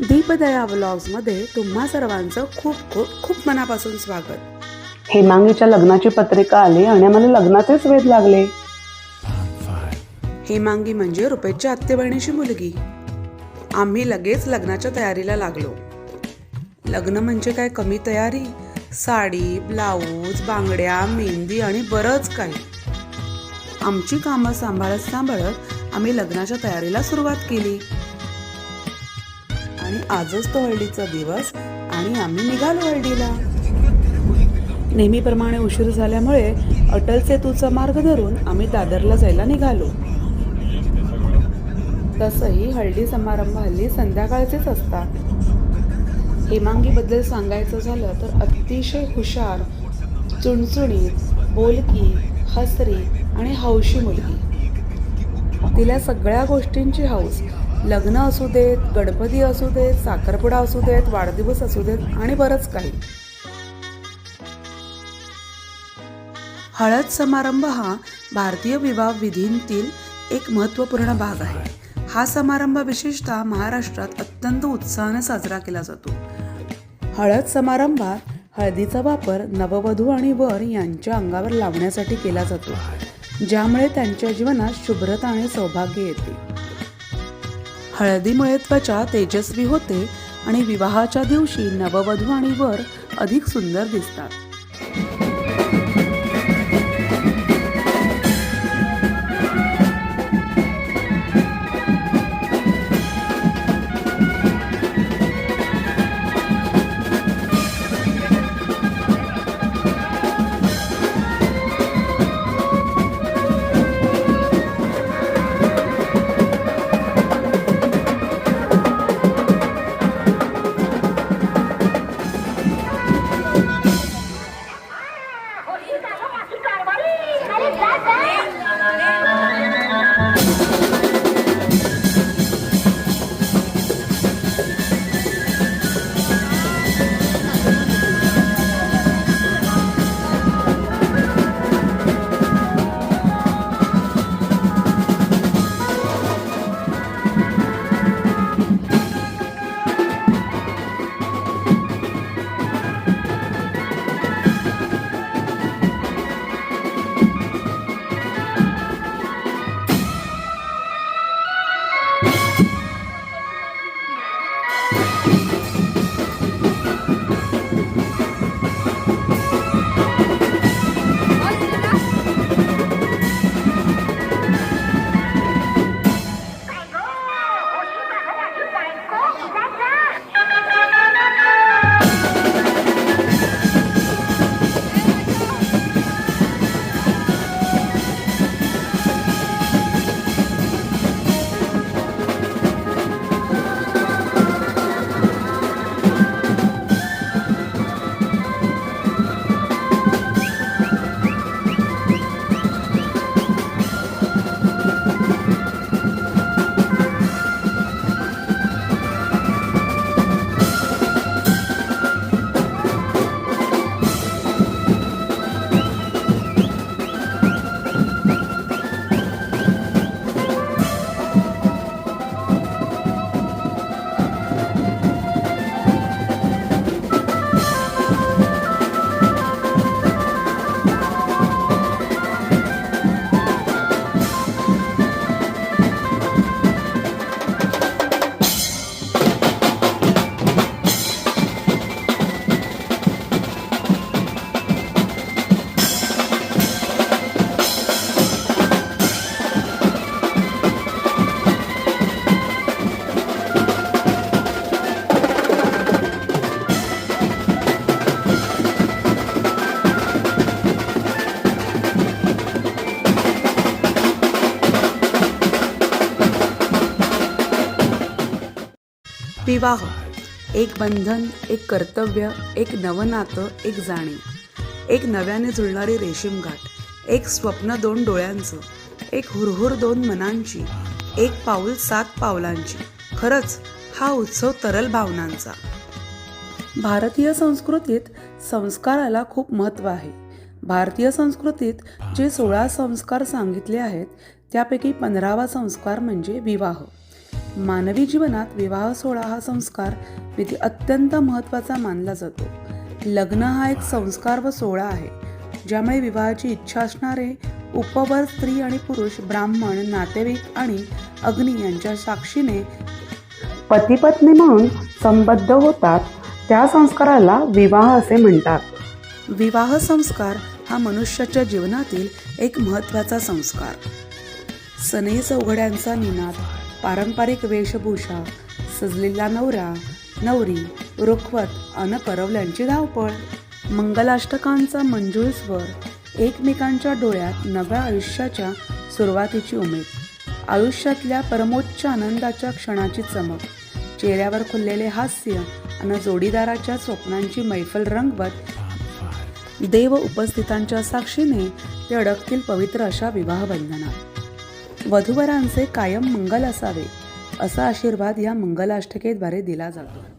दीपदया व्लॉग्समध्ये तुम्हा सर्वांचं खूप खूप खूप मनापासून स्वागत. हेमांगीच्या लग्नाची पत्रिका आली आणि आम्हाला लग्नाचेच वेध लागले. हेमांगी म्हणजे रुपेशच्या आत्ते बहिणीची मुलगी. आम्ही लगेच लग्नाच्या तयारीला लागलो. लग्न म्हणजे काय? कमी तयारी? साडी ब्लाऊज बांगड्या मेहंदी आणि बरंच काही. आमची कामं सांभाळत सांभाळत आम्ही लग्नाच्या तयारीला सुरुवात केली. आणि आजच तो हळदीचा दिवस आणि आम्ही निघालो हळदीला. नेहमीप्रमाणे उशीर झाल्यामुळे अटल सेतूचा मार्ग धरून आम्ही दादरला जायला निघालो. तसंही हळदी समारंभ हल्ली संध्याकाळचेच असतात. हेमांगीबद्दल सांगायचं झालं तर अतिशय हुशार चुणचुणीत बोलकी हसरी आणि हौशी मुलगी. तिला सगळ्या गोष्टींची हौस लग्न असू देत गणपती असू देत साखरपुडा असू देत वाढदिवस असू देत आणि बरंच काही. हळद समारंभ हा भारतीय विवाह विधींतील एक महत्त्वपूर्ण भाग आहे. हा समारंभ विशेषतः महाराष्ट्रात अत्यंत उत्साहाने साजरा केला जातो. हळद समारंभात हळदीचा वापर नववधू आणि वर यांच्या अंगावर लावण्यासाठी केला जातो ज्यामुळे त्यांच्या जीवनात शुभ्रता आणि सौभाग्य येते. हळदीमुळे त्वचा तेजस्वी होते आणि विवाहाच्या दिवशी नववधू आणि वर अधिक सुंदर दिसतात. विवाह एक बंधन एक कर्तव्य एक नवनातं एक जाणीव एक नव्याने जुळणारी रेशीम गाठ एक स्वप्न दोन डोळ्यांचं एक हुरहुर दोन मनांची एक पाऊल सात पावलांची. खरंच हा उत्सव तरल भावनांचा. भारतीय संस्कृतीत संस्काराला खूप महत्त्व आहे. भारतीय संस्कृतीत जे सोळा संस्कार सांगितले आहेत त्यापैकी पंधरावा संस्कार म्हणजे विवाह. मानवी जीवनात विवाह सोहळा हा संस्कार विधी अत्यंत महत्त्वाचा मानला जातो. लग्न हा एक संस्कार व सोहळा आहे ज्यामुळे विवाहाची इच्छा असणारे उपवर स्त्री आणि पुरुष ब्राह्मण नातेवाईक आणि अग्नी यांच्या साक्षीने पतीपत्नी म्हणून संबद्ध होतात. त्या संस्काराला विवाह असे म्हणतात. विवाह संस्कार हा मनुष्याच्या जीवनातील एक महत्त्वाचा संस्कार. सनई चौघड्यांचा निनाद. पारंपरिक वेशभूषा सजलेला नवरा नवरी रुखवत अन परवल्यांची धावपळ मंगलाष्टकांचा मंजूळ स्वर एकमेकांच्या डोळ्यात नव्या आयुष्याच्या सुरुवातीची उमेद आयुष्यातल्या परमोच्च आनंदाच्या क्षणाची चमक चेहऱ्यावर खुललेले हास्य आणि जोडीदाराच्या स्वप्नांची मैफल रंगवत देव उपस्थितांच्या साक्षीने ते अडकतील पवित्र अशा विवाहबंधनात वधूवरांचे कायम मंगल असावे असा आशीर्वाद या मंगलाष्टकेद्वारे दिला जातो.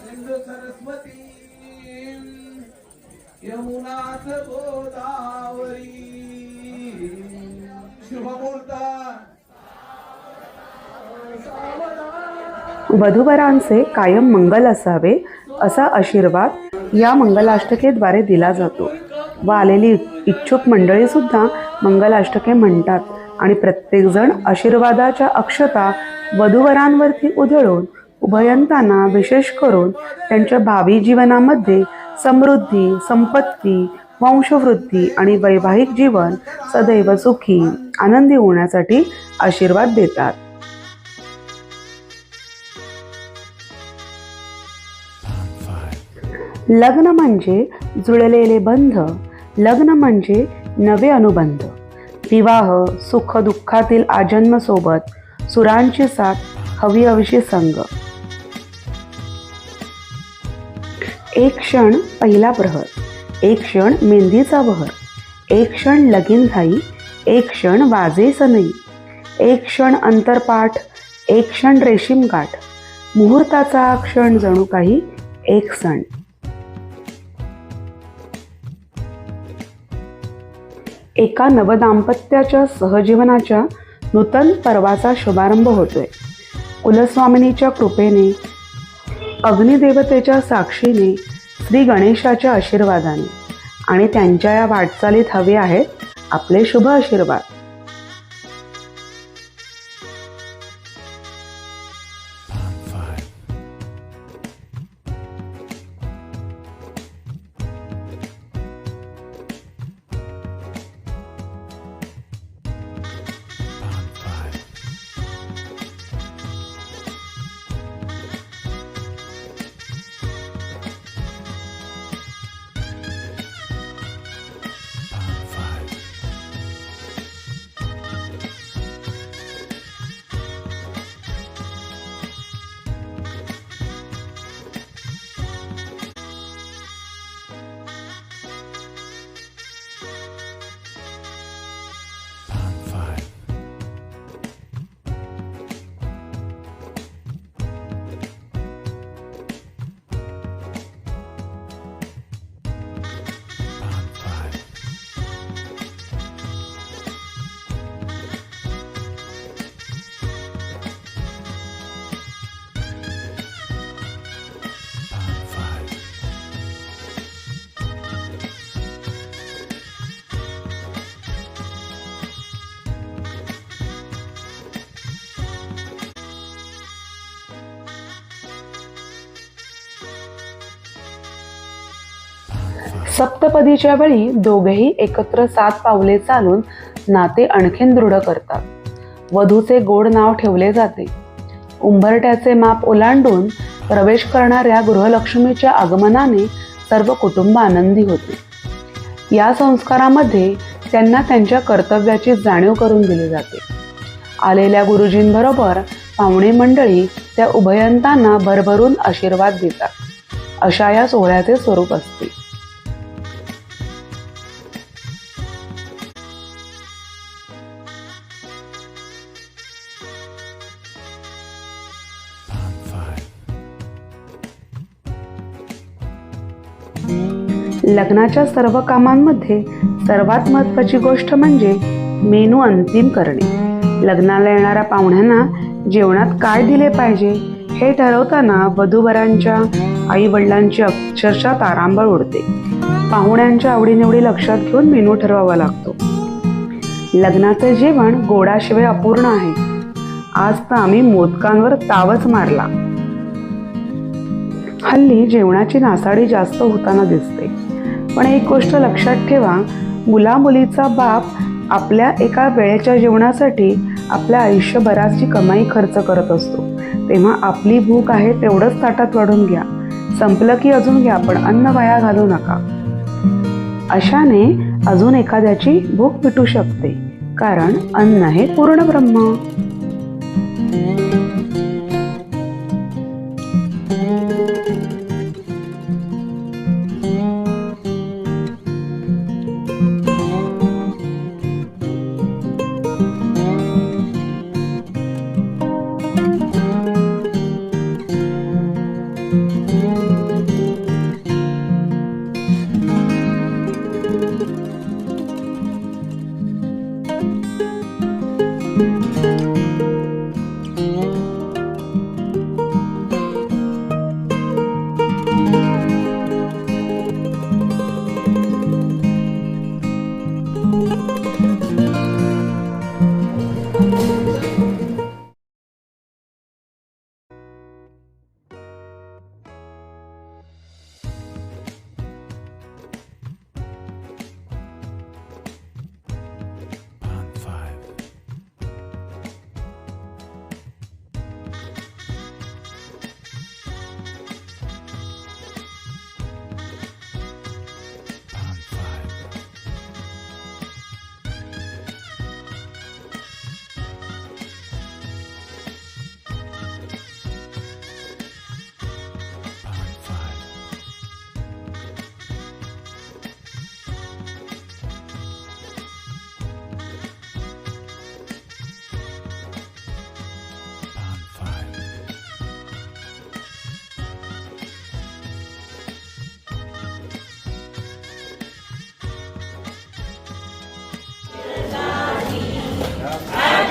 सिंधू सरस्वती यमुनाथ गोदावरी वधूवरांचे कायम मंगल असावे असा आशीर्वाद या मंगलाष्टकेद्वारे दिला जातो. व आलेली इच्छुक मंडळी सुद्धा मंगलाष्टके म्हणतात. आणि प्रत्येकजण आशीर्वादाच्या अक्षता वधूवरांवरती उधळून उभयंतांना विशेष करून त्यांच्या भावी जीवनामध्ये समृद्धी संपत्ती वंशवृद्धी आणि वैवाहिक जीवन सदैव सुखी आनंदी होण्यासाठी आशीर्वाद देतात. लग्न म्हणजे जुळलेले बंध लग्न म्हणजे नवे अनुबंध. विवाह सुख दुःखातील आजन्मसोबत सुरांची साथ हवी हवीशी संग. एक क्षण पहिला प्रहर एक क्षण मेहंदीचा बहर एक क्षण लगीन घाई एक क्षण वाजे सनई एक क्षण अंतरपाठ एक क्षण रेशीम गाठ. मुहूर्ताचा क्षण जणू काही एक सण. एका नवदाम्पत्याच्या सहजीवनाच्या नूतन पर्वाचा शुभारंभ होतोय. कुलस्वामिनीच्या कृपेने अग्निदेवतेच्या साक्षीने श्री गणेशाच्या आशीर्वादाने आणि त्यांच्या या वाटचालीत हवे आहेत आपले शुभ आशीर्वाद. सप्तपदीच्या वेळी दोघेही एकत्र सात पावले चालून नाते आणखीन दृढ करतात. वधूचे गोड नाव ठेवले जाते. उंबरट्याचे माप ओलांडून प्रवेश करणाऱ्या गृहलक्ष्मीच्या आगमनाने सर्व कुटुंब आनंदी होते. या संस्कारामध्ये त्यांना त्यांच्या कर्तव्याची जाणीव करून दिली जाते. आलेल्या गुरुजींबरोबर पाहुणे मंडळी त्या उभयंतांना भरभरून आशीर्वाद देतात. अशा या सोहळ्याचे स्वरूप असते. लग्नाच्या सर्व कामांमध्ये सर्वात महत्त्वाची गोष्ट म्हणजे मेनू अंतिम करणे. लग्नाला येणाऱ्या पाहुण्यांना जेवणात काय दिले पाहिजे हे ठरवताना वधूवरांच्या आईवडिलांची अक्षरशः तारांबळ उडते. पाहुण्यांच्या आवडीनिवडी लक्षात घेऊन मेनू ठरवावा लागतो. लग्नाचे जेवण गोडाशिवाय अपूर्ण आहे. आज तर आम्ही मोदकांवर तावच मारला. हल्ली जेवणाची नासाडी जास्त होताना दिसते. पण एक गोष्ट लक्षात ठेवा मुलामुलीचा बाप आपल्या एका वेळेच्या जेवणासाठी आपल्या आयुष्यभराची कमाई खर्च करत असतो. तेव्हा आपली भूक आहे तेवढंच ताटात वाढून घ्या. संपलं की अजून घ्या पण अन्न वाया घालू नका. अशाने अजून एखाद्याची भूक मिटू शकते. कारण अन्न हे पूर्ण ब्रह्म.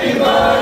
Happy birthday